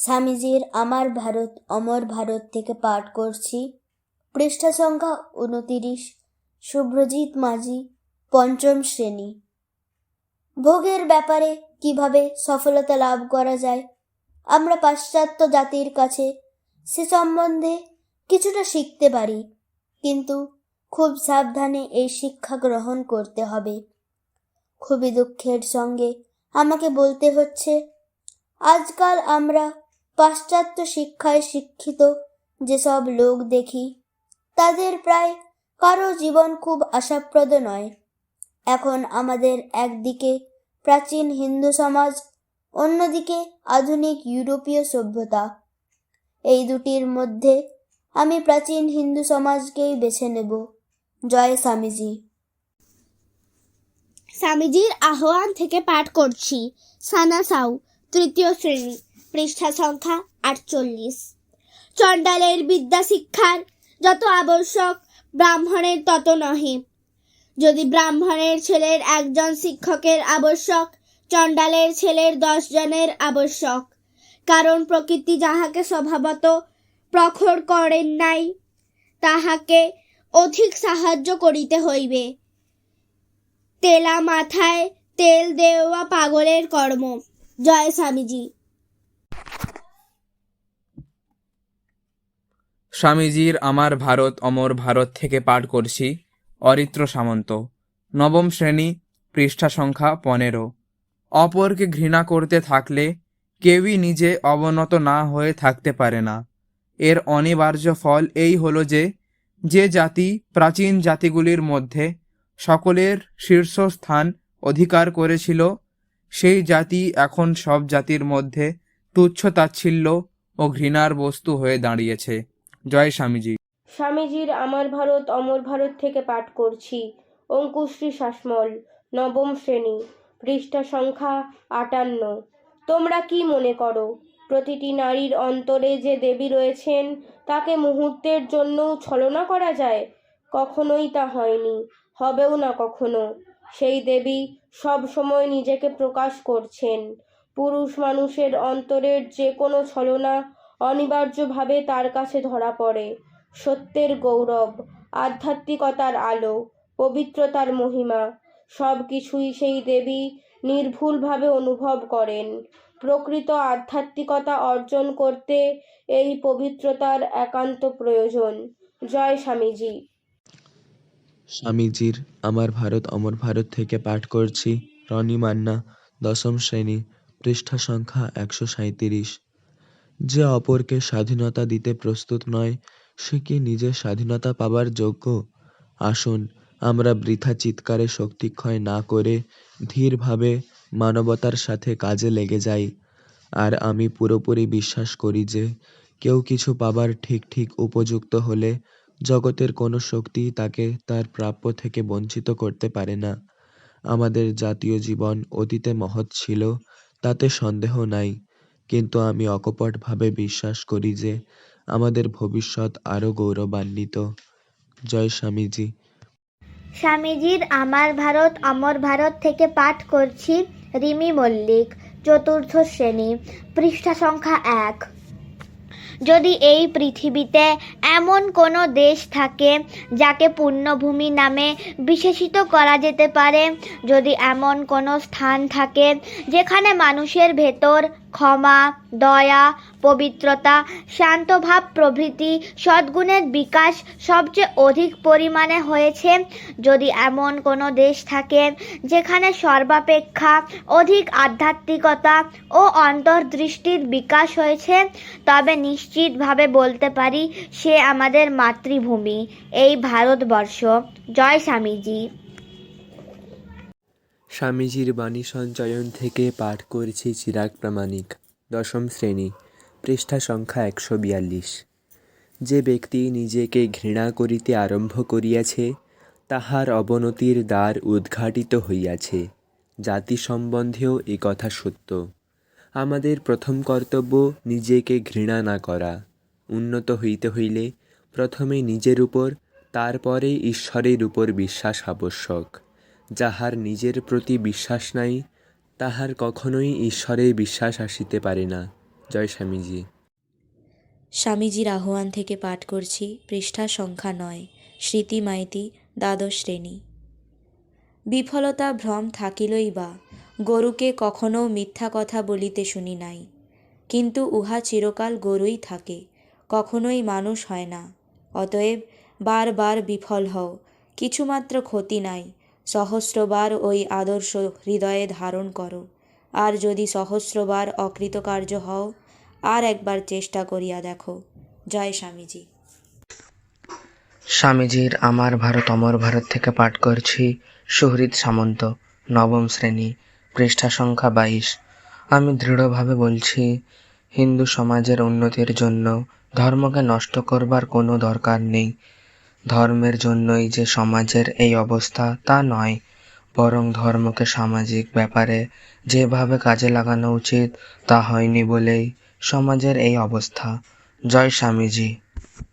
স্বামীজির আমার ভারত, অমর ভারত থেকে পাঠ করছি। পৃষ্ঠা সংখ্যা উনতিরিশ, শুভ্রজিৎ মাঝি, পঞ্চম শ্রেণি। ভোগের ব্যাপারে কীভাবে সফলতা লাভ করা যায়? আমরা পাশ্চাত্য জাতির কাছে সে সম্বন্ধে কিছুটা শিখতে পারি, কিন্তু খুব সাবধানে এই শিক্ষা গ্রহণ করতে হবে। খুবই দুঃখের সঙ্গে আমাকে বলতে হচ্ছে, আজকাল আমরা পাশ্চাত্য শিক্ষায় শিক্ষিত যেসব লোক দেখি, তাদের প্রায় কারও জীবন খুব আশাপ্রদ নয়। এখন আমাদের একদিকে প্রাচীন হিন্দু সমাজ, অন্যদিকে আধুনিক ইউরোপীয় সভ্যতা। এই দুটির মধ্যে আমি প্রাচীন হিন্দু সমাজকেই বেছে নেব। জয় স্বামীজি। স্বামীজির আহ্বান থেকে পাঠ করছি। সানা সাউ, তৃতীয় শ্রেণি। পৃষ্ঠা সংখ্যা আটচল্লিশ। চণ্ডালের বিদ্যা শিক্ষার যত আবশ্যক, ব্রাহ্মণের তত নহে। যদি ব্রাহ্মণের ছেলের একজন শিক্ষকের আবশ্যক, চণ্ডালের ছেলের দশ জনের আবশ্যক। কারণ প্রকৃতি যাহাকে স্বভাবত প্রখর করেন নাই, তাহাকে অধিক সাহায্য করিতে হইবে। তেলা মাথায় তেল দেওয়া পাগলের কর্ম। জয় স্বামীজি। স্বামীজির আমার ভারত, অমর ভারত থেকে পাঠ করছি। অরিত্র সামন্ত। নবম শ্রেণি, পৃষ্ঠা সংখ্যা পনেরো। অপরকে ঘৃণা করতে থাকলে কেউই নিজে অবনত না হয়ে থাকতে পারে না। এর অনিবার্য ফল এই হলো যে যে জাতি প্রাচীন জাতিগুলির মধ্যে সকলের শীর্ষস্থান অধিকার করেছিল, সেই জাতি এখন সব জাতির মধ্যে তুচ্ছ তাচ্ছিল্য ও ঘৃণার বস্তু হয়ে দাঁড়িয়েছে। জয় স্বামীজি। স্বামীজির আমার ভারত, অমর ভারত থেকে পাঠ করছি। অঙ্কুশ্রী শাসমল নবম শ্রেণি, পৃষ্ঠা সংখ্যা আটান্ন। তোমরা কি মনে করো, প্রতিটি নারীর অন্তরে যে দেবী রয়েছেন, তাকে মুহূর্তের জন্য ছলনা করা যায়? কখনোই তা হয়নি, হবেও না কখনো। সেই দেবী সব সময় নিজেকে প্রকাশ করছেন। পুরুষ মানুষের অন্তরের যে কোনো ছলনা অনিবার্যভাবে তার কাছে ধরা পড়ে। সত্যের গৌরব, আধ্যাত্মিকতার আলো, পবিত্রতার মহিমা সব কিছুই সেই দেবী নির্ভুলভাবে অনুভব করেন। প্রকৃত আধ্যাত্মিকতা অর্জন করতে এই পবিত্রতার একান্ত প্রয়োজন। জয় স্বামীজি। স্বামীজির আমার ভারত অমর ভারত থেকে পাঠ করছি রনি মান্না, দশম শ্রেণি, পৃষ্ঠা সংখ্যা একশো সাঁইত্রিশ। যে অপরকে স্বাধীনতা দিতে প্রস্তুত নয়, সে কি নিজের স্বাধীনতা পাবার যোগ্য? আসুন, আমরা বৃথা চিৎকারে শক্তিক্ষয় না করে ধীরভাবে মানবতার সাথে কাজে লেগে যাই। আর আমি পুরোপুরি বিশ্বাস করি যে, কেউ কিছু পাবার ঠিক ঠিক উপযুক্ত হলে জগতের কোনো শক্তি তাকে তার প্রাপ্য থেকে বঞ্চিত করতে পারে না। আমাদের জাতীয় জীবন অতীতে মহৎ ছিল, তাতে সন্দেহ নাই। কিন্তু আমি অকপটভাবে বিশ্বাস করি যে আমাদের ভবিষ্যৎ আরও গৌরবান্বিত। জয় স্বামীজি। স্বামীজির আমার ভারত, অমর ভারত থেকে পাঠ করছি রিমি মল্লিক, চতুর্থ শ্রেণি, পৃষ্ঠা সংখ্যা এক। যদি এই পৃথিবীতে এমন কোনো দেশ থাকে যাকে পুণ্যভূমি নামে বিশেষিত করা যেতে পারে, যদি এমন কোনো স্থান থাকে যেখানে মানুষের ভেতর ক্ষমা, দয়া, পবিত্রতা, শান্তভাব, প্রভৃতি, সদ্গুণের বিকাশ সবচেয়ে অধিক পরিমাণে হয়েছে। যদি এমন কোনো দেশ থাকে যেখানে সর্বাপেক্ষা অধিক আধ্যাত্মিকতা ও অন্তর্দৃষ্টির বিকাশ হয়েছে, তবে নিশ্চিতভাবে বলতে পারি সে আমাদের মাতৃভূমি, এই ভারতবর্ষ। জয় স্বামীজি। স্বামীজির বাণী সঞ্চয়ন থেকে পাঠ করেছি চিরাগ প্রামাণিক, দশম শ্রেণি, পৃষ্ঠা সংখ্যা একশো বিয়াল্লিশ। যে ব্যক্তি নিজেকে ঘৃণা করিতে আরম্ভ করিয়াছে, তাহার অবনতির দ্বার উদ্ঘাটিত হইয়াছে। জাতি সম্বন্ধেও এ কথা সত্য। আমাদের প্রথম কর্তব্য নিজেকে ঘৃণা না করা। উন্নত হইতে হইলে প্রথমে নিজের উপর, তারপরে ঈশ্বরের উপর বিশ্বাস আবশ্যক। যাহার নিজের প্রতি বিশ্বাস নাই, তাহার কখনোই ঈশ্বরে বিশ্বাস আসিতে পারে না। জয় স্বামীজি। স্বামীজির আহ্বান থেকে পাঠ করছি, পৃষ্ঠা সংখ্যা নয়, স্মৃতি মাইতি, দ্বাদশ শ্রেণি। বিফলতা ভ্রম থাকিলই বা, গরুকে কখনো মিথ্যা কথা বলিতে শুনি নাই। কিন্তু উহা চিরকাল গরুই থাকে, কখনোই মানুষ হয় না। অতএব বারবার বিফল হও, কিছুমাত্র ক্ষতি নাই সহস্রবার ওই আদর্শ হৃদয়ে ধারণ করো। আর যদি সহস্রবার অকৃতকার্য হও, আর একবার চেষ্টা করিয়া দেখো। জয় স্বামীজি। স্বামীজির আমার ভারত, অমর ভারত থেকে পাঠ করছি সুহৃদ সামন্ত, নবম শ্রেণি, পৃষ্ঠা সংখ্যা বাইশ। আমি দৃঢ়ভাবে বলছি, হিন্দু সমাজের উন্নতির জন্য ধর্মকে নষ্ট করবার কোনো দরকার নেই। ধর্মের জন্যই যে সমাজের এই অবস্থা তা নয়, বরং ধর্মকে সামাজিক ব্যাপারে যেভাবে কাজে লাগানো উচিত তা হয়নি বলেই সমাজের এই অবস্থা। জয় স্বামীজি।